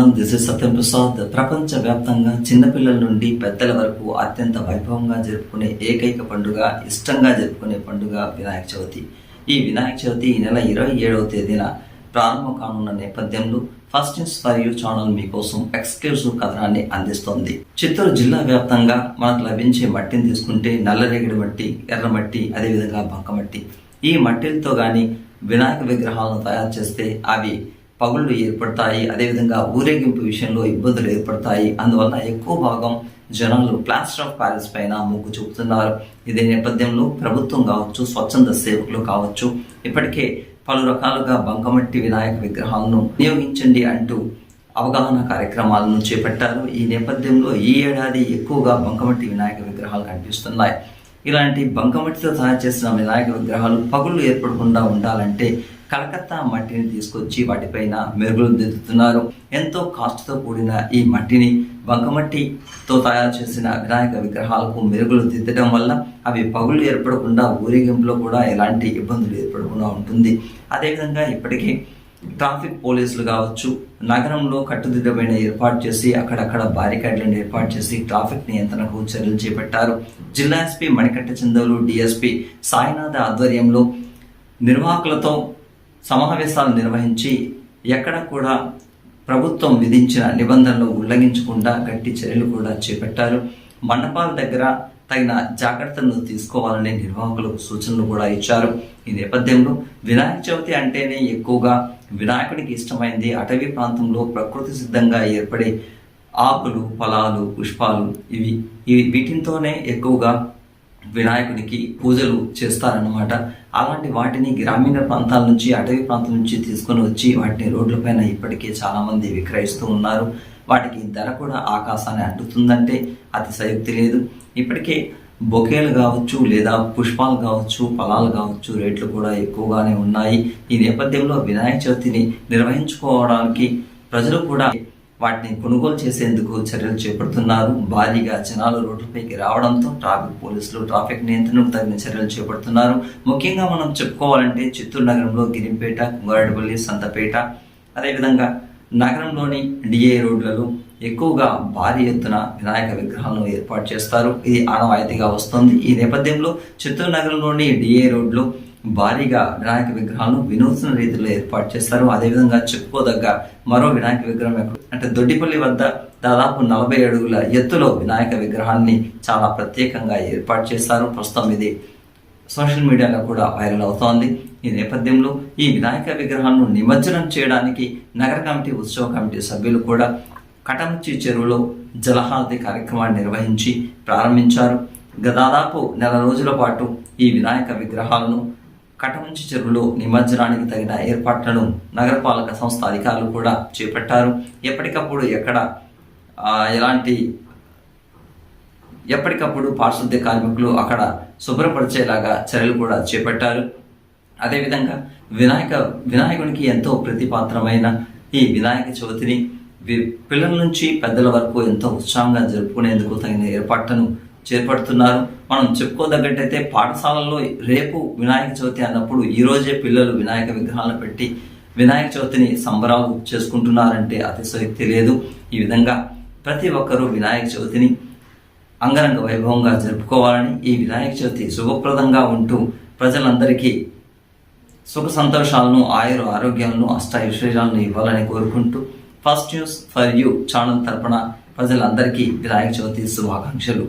Channel this is Satyam Prasad ప్రపంచ వ్యాప్తంగా చిన్నపిల్లల నుండి పెద్దల వరకు అత్యంత వైభవంగా జరుపుకునే ఏకైక పండుగ ఇష్టంగా జరుపుకునే పండుగ వినాయక చవితి. ఈ వినాయక చవితి ఈ నెల ఇరవై ఏడవ తేదీన ప్రారంభం కానున్న నేపథ్యంలో first news for you channel మీకోసం ఎక్స్క్లూజివ్ కథనాన్ని అందిస్తోంది. చిత్తూరు జిల్లా వ్యాప్తంగా మనకు లభించే మట్టిని తీసుకుంటే నల్లరేగడి మట్టి ఎర్రమట్టి అదేవిధంగా బంకమట్టి ఈ మట్టిలతో కానీ వినాయక విగ్రహాలను తయారు చేస్తే అవి పగుళ్ళు ఏర్పడతాయి అదేవిధంగా ఊరేగింపు విషయంలో ఇబ్బందులు ఏర్పడతాయి. అందువల్ల ఎక్కువ భాగం జనాలు ప్లాస్టర్ ఆఫ్ ప్యారిస్ పైన మొగ్గు చూపుతున్నారు. ఇదే నేపథ్యంలో ప్రభుత్వం కావచ్చు స్వచ్ఛంద సేవకులు కావచ్చు ఇప్పటికే పలు రకాలుగా బంకమట్టి వినాయక విగ్రహాలను వినియోగించండి అంటూ అవగాహన కార్యక్రమాలను చేపట్టారు. ఈ నేపథ్యంలో ఈ ఏడాది ఎక్కువగా బంకమట్టి వినాయక విగ్రహాలు కనిపిస్తున్నాయి. ఇలాంటి బంకమట్టితో తయారు చేసిన వినాయక విగ్రహాలు పగుళ్ళు ఏర్పడకుండా ఉండాలంటే కలకత్తా మట్టిని తీసుకొచ్చి వాటిపైన మెరుగులు దిద్దుతున్నారు. ఎంతో కాస్ట్తో కూడిన ఈ మట్టిని బంకమట్టితో తయారు చేసిన వినాయక విగ్రహాలకు మెరుగులు దిద్దడం వల్ల అవి పగులు ఏర్పడకుండా ఊరేగింపులో కూడా ఎలాంటి ఇబ్బందులు ఏర్పడకుండా ఉంటుంది. అదేవిధంగా ఇప్పటికీ ట్రాఫిక్ పోలీసులు కావచ్చు నగరంలో కట్టుదిట్టమైన ఏర్పాటు చేసి అక్కడక్కడ బారికేడ్లను ఏర్పాటు చేసి ట్రాఫిక్ నియంత్రణకు చర్యలు చేపట్టారు. జిల్లా ఎస్పీ మణికట్ట చందోలు డిఎస్పీ సాయినాథ ఆధ్వర్యంలో నిర్వాహకులతో సమావేశాలు నిర్వహించి ఎక్కడ కూడా ప్రభుత్వం విధించిన నిబంధనలు ఉల్లంఘించకుండా గట్టి చర్యలు కూడా చేపట్టారు. మండపాల దగ్గర తగిన జాగ్రత్తలను తీసుకోవాలని నిర్వాహకులకు సూచనలు కూడా ఇచ్చారు. ఈ నేపథ్యంలో వినాయక చవితి అంటేనే ఎక్కువగా వినాయకుడికి ఇష్టమైంది. అటవీ ప్రాంతంలో ప్రకృతి సిద్ధంగా ఏర్పడే ఆకులు ఫలాలు పుష్పాలు ఇవి ఇవి వీటితోనే ఎక్కువగా వినాయకుడికి పూజలు చేస్తారన్నమాట. అలాంటి వాటిని గ్రామీణ ప్రాంతాల నుంచి అటవీ ప్రాంతం నుంచి తీసుకొని వచ్చి వాటిని రోడ్లపైన ఇప్పటికే చాలామంది విక్రయిస్తూ ఉన్నారు. వాటికి ధర కూడా ఆకాశాన్ని అంటుతుందంటే అతిశయోక్తి లేదు. ఇప్పటికే బొకేలు కావచ్చు లేదా పుష్పాలు కావచ్చు ఫలాలు కావచ్చు రేట్లు కూడా ఎక్కువగానే ఉన్నాయి. ఈ నేపథ్యంలో వినాయక చవితిని నిర్వహించుకోవడానికి ప్రజలు కూడా వాటిని కొనుగోలు చేసేందుకు చర్యలు చేపడుతున్నారు. భారీగా జనాలు రోడ్లపైకి రావడంతో ట్రాఫిక్ పోలీసులు ట్రాఫిక్ నియంత్రణకు తగిన చర్యలు చేపడుతున్నారు. ముఖ్యంగా మనం చెప్పుకోవాలంటే చిత్తూరు నగరంలో గిరిపేట కుంగారెడ్డిపల్లి సంతపేట అదేవిధంగా నగరంలోని డిఏ రోడ్లలో ఎక్కువగా భారీ ఎత్తున వినాయక విగ్రహాలను ఏర్పాటు చేస్తారు. ఇది ఆనవాయితీగా వస్తుంది. ఈ నేపథ్యంలో చిత్తూరు నగరంలోని డిఏ రోడ్లో భారీగా వినాయక విగ్రహాలను వినూత్న రీతిలో ఏర్పాటు చేస్తారు. అదేవిధంగా చెప్పుకోదగ్గ మరో వినాయక విగ్రహం ఎక్కడ అంటే దొడ్డిపల్లి వద్ద దాదాపు నలభై అడుగుల ఎత్తులో వినాయక విగ్రహాన్ని చాలా ప్రత్యేకంగా ఏర్పాటు చేస్తారు ప్రస్తుతం ఇది సోషల్ మీడియాలో కూడా వైరల్ అవుతోంది. ఈ నేపథ్యంలో ఈ వినాయక విగ్రహాలను నిమజ్జనం చేయడానికి నగర కమిటీ ఉత్సవ కమిటీ సభ్యులు కూడా కటముచ్చి చెరువులో జలహారతి కార్యక్రమాన్ని నిర్వహించి ప్రారంభించారు. దాదాపు నెల రోజుల పాటు ఈ వినాయక విగ్రహాలను కటముంచి చెరువులో నిమజ్జనానికి తగిన ఏర్పాట్లను నగరపాలక సంస్థ అధికారులు కూడా చేపట్టారు. ఎప్పటికప్పుడు ఎక్కడ ఎలాంటి ఎప్పటికప్పుడు పారిశుద్ధ్య కార్మికులు అక్కడ శుభ్రపరిచేలాగా చర్యలు కూడా చేపట్టారు. అదేవిధంగా వినాయక వినాయకునికి ఎంతో ప్రతిపాత్రమైన ఈ వినాయక చవితిని పిల్లల నుంచి పెద్దల వరకు ఎంతో ఉత్సాహంగా జరుపుకునేందుకు తగిన ఏర్పాట్లను చేపడుతున్నారు. మనం చెప్పుకోదగ్గట్టయితే పాఠశాలల్లో రేపు వినాయక చవితి అన్నప్పుడు ఈరోజే పిల్లలు వినాయక విగ్రహాలను పెట్టి వినాయక చవితిని సంబరాలు చేసుకుంటున్నారంటే అతిశయక్తి లేదు. ఈ విధంగా ప్రతి ఒక్కరూ వినాయక చవితిని అంగరంగ వైభవంగా జరుపుకోవాలని ఈ వినాయక చవితి శుభప్రదంగా ఉంటూ ప్రజలందరికీ సుఖ సంతోషాలను ఆయుర ఆరోగ్యాలను అష్టాయుశ్వర్యాలను ఇవ్వాలని కోరుకుంటూ first news for you channel తరపున ప్రజలందరికీ వినాయక చవితి శుభాకాంక్షలు.